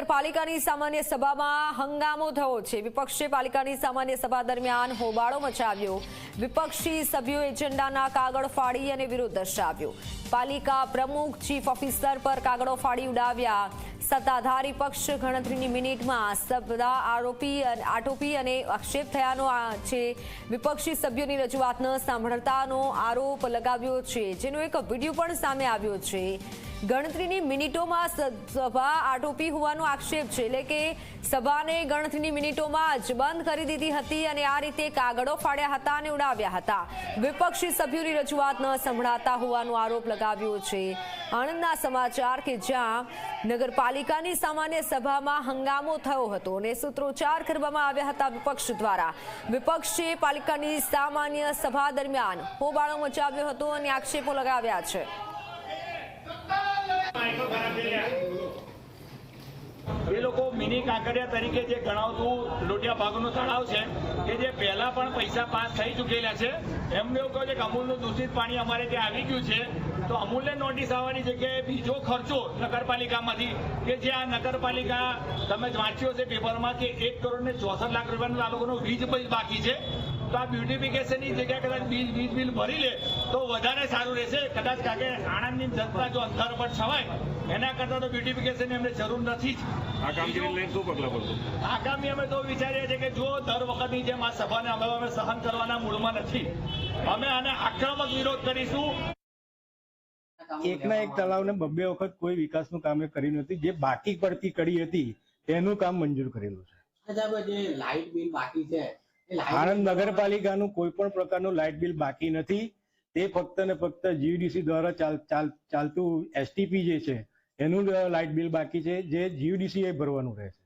નગરપાલિકાની સામાન્ય સભામાં હંગામો થયો છે. વિપક્ષે પાલિકાની સામાન્ય સભા દરમિયાન હોબાળો મચાવ્યો. વિપક્ષી સભ્યો એજન્ડાના કાગળ ફાડી અને વિરોધ દર્શાવ્યો. પાલિકા પ્રમુખ, ચીફ ઓફિસર પર કાગળો ફાડી ઉડાવ્યા. સત્તાધારી પક્ષ ગણતરીની મિનિટમાં સભા આરોપી આટોપી અને આક્ષેપ થયાનો છે. વિપક્ષી સભ્યોની રજૂઆત ન સાંભળતાનો આરોપ લગાવ્યો છે. જેનો એક વીડિયો પણ સામે આવ્યો છે. ગણતરીની મિનિટોમાં સભા આટોપી હોવાનો આક્ષેપ છે. એટલે કે સભાને ગણતરીની મિનિટોમાં જ બંધ કરી દીધી હતી અને આ રીતે કાગળો ફાડ્યા હતા અને ઉડાવ્યા હતા. વિપક્ષી સભ્યોની રજૂઆત ન સંભળાતા હોવાનો આરોપ લગાવ્યો છે. આણંદના સમાચાર કે જ્યાં નગરપાલિકાની સામાન્ય સભામાં હંગામો થયો હતો અને સૂત્રોચ્ચાર કરવામાં આવ્યા હતા વિપક્ષ દ્વારા. વિપક્ષે પાલિકાની સામાન્ય સભા દરમિયાન હોબાળો મચાવ્યો હતો અને આક્ષેપો લગાવ્યા છે એ લોકો મિની કાંકરિયા તરીકે જે ગણાવતું લોટિયા ભાગનું તળાવ છે, કે જે પહેલા પણ પૈસા પાસ થઈ ચૂકેલા છે, એમને એવું કહ્યું છે કે અમૂલનું દૂષિત પાણી અમારે ત્યાં આવી ગયું છે, તો અમૂલને નોટિસ આવવાની જગ્યાએ બીજો ખર્ચો નગરપાલિકામાંથી, કે જે આ નગરપાલિકા, તમે વાંચ્યો છે પેપરમાં કે એક કરોડ ને ચોસઠ લાખ રૂપિયાનું આ લોકોનું વીજ બિલ બાકી છે તો આ બ્યુટિફિકેશનની જગ્યા કદાચ વીજ વીજ બિલ ભરી લે તો વધારે સારું રહેશે. કદાચ કારણ કે આણંદની જનતા જો અંધાર પર છવાય એના કરતાં તો બ્યુટિફિકેશનની અમને જરૂર નથી જ. આ કામગીરી લઈને શું પગલા ભરશો? આગામી અમે તો વિચારીએ છીએ કે જો દર વખતની જેમ આ સભાને અમે અમે સહન કરવાના મૂળમાં નથી. અમે આને આક્રમક વિરોધ કરીશું. એકના એક તળાવને બબ્બે વખત કોઈ વિકાસનું કામ એ કર્યું નથી. જે બાકી પડતી કડી હતી તેનું કામ મંજૂર કરેલું છે. જે લાઇટ બિલ બાકી છે આણંદ નગરપાલિકાનું કોઈ પણ પ્રકારનું લાઇટ બિલ બાકી નથી. તે ફક્ત ને ફક્ત જીયુડીસી દ્વારા ચાલ- ચાલ- ચાલતું એસટીપી જે છે એનું લાઇટ બિલ બાકી છે જે જીયુડીસી એ ભરવાનું રહેશે.